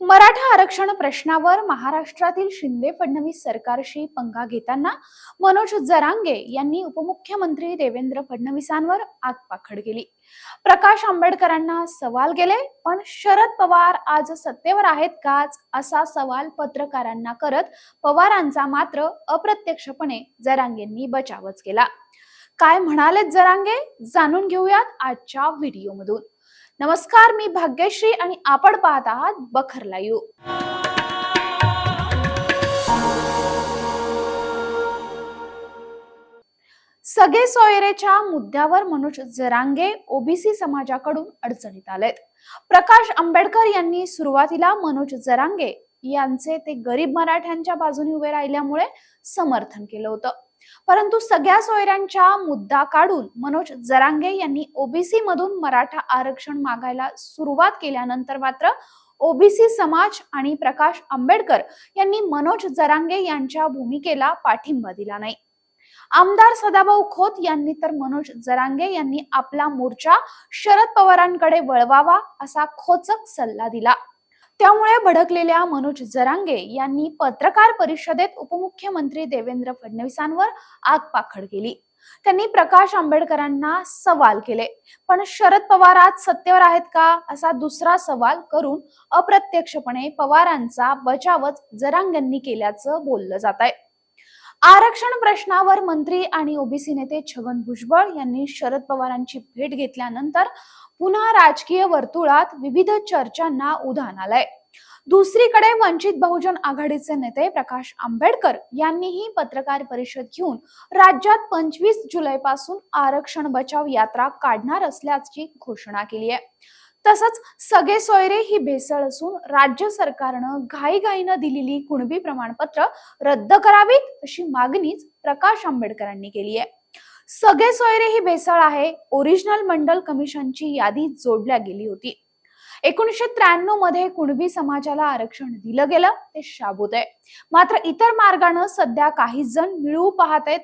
मराठा आरक्षण प्रश्नावर महाराष्ट्रातील शिंदे फडणवीस सरकारशी पंगा घेताना मनोज जरांगे यांनी उपमुख्यमंत्री देवेंद्र फडणवीसांवर आगपाखड केली. प्रकाश आंबेडकरांना सवाल गेले पण शरद पवार आज सत्तेवर आहेत काच असा सवाल पत्रकारांना करत पवारांचा मात्र अप्रत्यक्षपणे जरांगेंनी बचावच केला. काय म्हणालेत जरांगे? जाणून घेऊयात आजच्या व्हिडिओमधून. नमस्कार मी भाग्यश्री आणि आपण पाहत आहात बखर लाईव्ह. सगळे सोयरेच्या मुद्द्यावर मनोज जरांगे ओबीसी समाजाकडून अडचणीत आलेत. प्रकाश आंबेडकर यांनी सुरुवातीला मनोज जरांगे यांचे ते गरीब मराठ्यांच्या बाजूने उभे राहिल्यामुळे समर्थन केलं होतं. परंतु सगळ्या सोयऱ्यांच्या मुद्दा काढून मनोज जरांगे यांनी ओबीसी मधून मराठा आरक्षण मागायला सुरुवात केल्यानंतर मात्र ओबीसी समाज आणि प्रकाश आंबेडकर यांनी मनोज जरांगे यांच्या भूमिकेला पाठिंबा दिला नाही. आमदार सदाभाऊ खोत यांनी तर मनोज जरांगे यांनी आपला मोर्चा शरद पवारांकडे वळवावा असा खोचक सल्ला दिला. त्यामुळे भडकलेल्या मनोज जरांगे यांनी पत्रकार परिषदेत उपमुख्यमंत्री देवेंद्र फडणवीसांवर आगपाखड केली. त्यांनी प्रकाश आंबेडकरांना सवाल केले. पण शरद पवार आज सत्तेवर आहेत का असा दुसरा सवाल करून अप्रत्यक्षपणे पवारांचा बचावच जरांगेंनी केल्याचं बोललं जात आहे आरक्षण प्रश्नावर मंत्री आणि ओबीसी नेते छगन भुजबळ यांनी शरद पवारांची भेट घेतल्यानंतर पुन्हा राजकीय वर्तुळात विविध चर्चांना उधाण आलंय. दुसरीकडे वंचित बहुजन आघाडीचे नेते प्रकाश आंबेडकर यांनीही पत्रकार परिषद घेऊन राज्यात पंचवीस जुलै पासून आरक्षण बचाव यात्रा काढणार असल्याची घोषणा केली आहे. तसंच सगळे सोयरे ही भेसळ असून राज्य सरकारनं घाईघाईनं दिलेली कुणबी प्रमाणपत्र रद्द करावीत अशी मागणीच प्रकाश आंबेडकरांनी केली आहे. सगळे सोयरे ही भेसळ आहे. ओरिजिनल मंडल कमिशनची यादी जोडल्या गेली होती. एकोणीसशे त्र्याण्णवमध्ये कुणबी समाजाला आरक्षण दिलं गेलं ते शाबूत आहे. मात्र इतर मार्गानं सध्या काही जण मिळवू पाहत आहेत.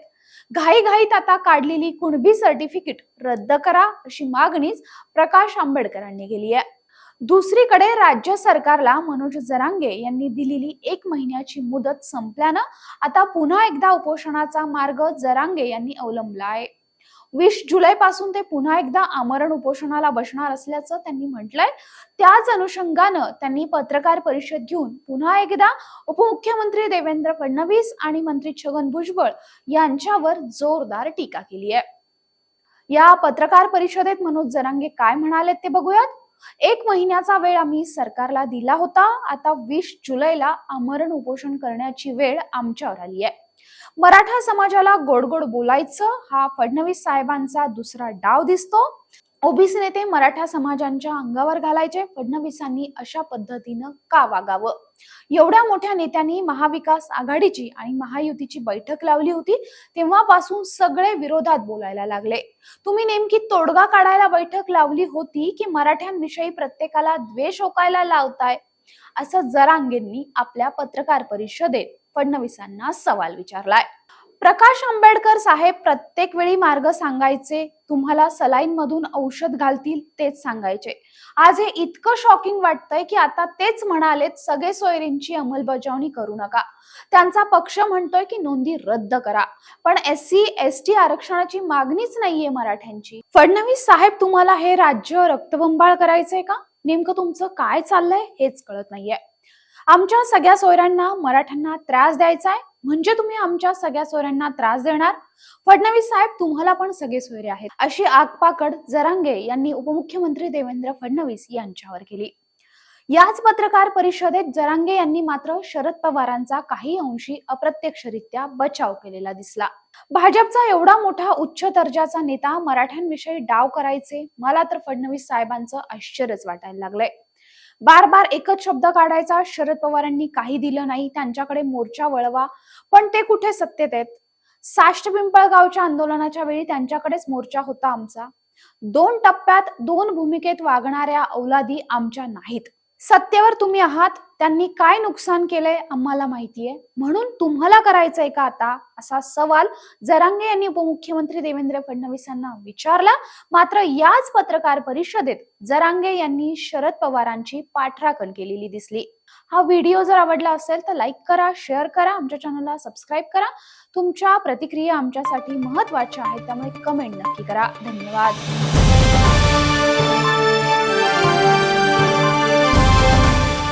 घाईघाईत आता काढलेली कुणबी सर्टिफिकेट रद्द करा अशी मागणीच प्रकाश आंबेडकरांनी केली आहे. दुसरीकडे राज्य सरकारला मनोज जरांगे यांनी दिलेली एक महिन्याची मुदत संपल्यानं आता पुन्हा एकदा उपोषणाचा मार्ग जरांगे यांनी अवलंबला आहे वीस जुलै पासून ते पुन्हा एकदा आमरण उपोषणाला बसणार असल्याचं त्यांनी म्हटलंय. त्याच अनुषंगानं त्यांनी पत्रकार परिषद घेऊन पुन्हा एकदा उपमुख्यमंत्री देवेंद्र फडणवीस आणि मंत्री छगन भुजबळ यांच्यावर जोरदार टीका केली आहे या पत्रकार परिषदेत मनोज जरांगे काय म्हणाले ते बघूयात. एक महिन्याचा वेळ आम्ही सरकारला दिला होता. आता वीस जुलैला आमरण उपोषण करण्याची वेळ आमच्यावर आली आहे. मराठा समाजाला गोड गोड बोलायचं हा फडणवीस साहेबांचा दुसरा डाव दिसतो. ओबीसी नेते मराठा समाजांच्या अंगावर घालायचे फडणवीसांनी अशा पद्धतीनं का वागावं? एवढ्या मोठ्या नेत्यांनी महाविकास आघाडीची आणि महायुतीची बैठक लावली होती तेव्हापासून सगळे विरोधात बोलायला लागले. तुम्ही नेमकी तोडगा काढायला बैठक लावली होती की मराठ्यांविषयी प्रत्येकाला द्वेष ओकायला लावताय? असं जरांगेंनी आपल्या पत्रकार परिषदेत फडणवीसांना सवाल विचारलाय. प्रकाश आंबेडकर साहेब प्रत्येक वेळी मार्ग सांगायचे तुम्हाला सलाईन मधून औषध घालतील तेच सांगायचे. आज हे इतकं शॉकिंग वाटतंय की आता तेच म्हणालेत सगळे सोयरींची अंमलबजावणी करू नका. त्यांचा पक्ष म्हणतोय की नोंदी रद्द करा. पण एस सी एस टी आरक्षणाची मागणीच नाहीये मराठ्यांची. फडणवीस साहेब तुम्हाला हे राज्य रक्तबंबाळ करायचंय का? नेमकं तुमचं काय चाललंय हेच कळत नाहीये. आमच्या सगळ्या सोयऱ्यांना मराठ्यांना त्रास द्यायचा आहे म्हणजे तुम्ही आमच्या सगळ्या सोयऱ्यांना त्रास देणार? फडणवीस साहेब तुम्हाला पण सगळे सोयरे आहेत. अशी आगपाकड जरांगे यांनी उपमुख्यमंत्री देवेंद्र फडणवीस यांच्यावर केली. याच पत्रकार परिषदेत जरांगे यांनी मात्र शरद पवारांचा काही अंशी अप्रत्यक्षरित्या बचाव केलेला दिसला. भाजपचा एवढा मोठा उच्च दर्जाचा नेता मराठ्यांविषयी डाव करायचे मला तर फडणवीस साहेबांचं आश्चर्यच वाटायला लागलंय. बार बार एकच शब्द काढायचा. शरद पवारांनी काही दिलं नाही. त्यांच्याकडे मोर्चा वळवा. पण ते कुठे सत्तेत आहेत? साष्ट पिंपळगावच्या आंदोलनाच्या वेळी त्यांच्याकडेच मोर्चा होता आमचा. दोन टप्प्यात दोन भूमिकेत वागणाऱ्या औलादी आमच्या नाहीत. सत्तेवर तुम्ही आहात त्यांनी काय नुकसान केलंय आम्हाला माहितीये. म्हणून तुम्हाला करायचंय का आता? असा सवाल जरांगे यांनी उपमुख्यमंत्री देवेंद्र फडणवीसांना विचारला. मात्र याच पत्रकार परिषदेत जरांगे यांनी शरद पवारांची पाठराखण केलेली दिसली. हा व्हिडिओ जर आवडला असेल तर लाईक करा शेअर करा आमच्या चॅनलला सबस्क्राईब करा. तुमच्या प्रतिक्रिया आमच्यासाठी महत्त्वाच्या आहेत त्यामुळे कमेंट नक्की करा. धन्यवाद.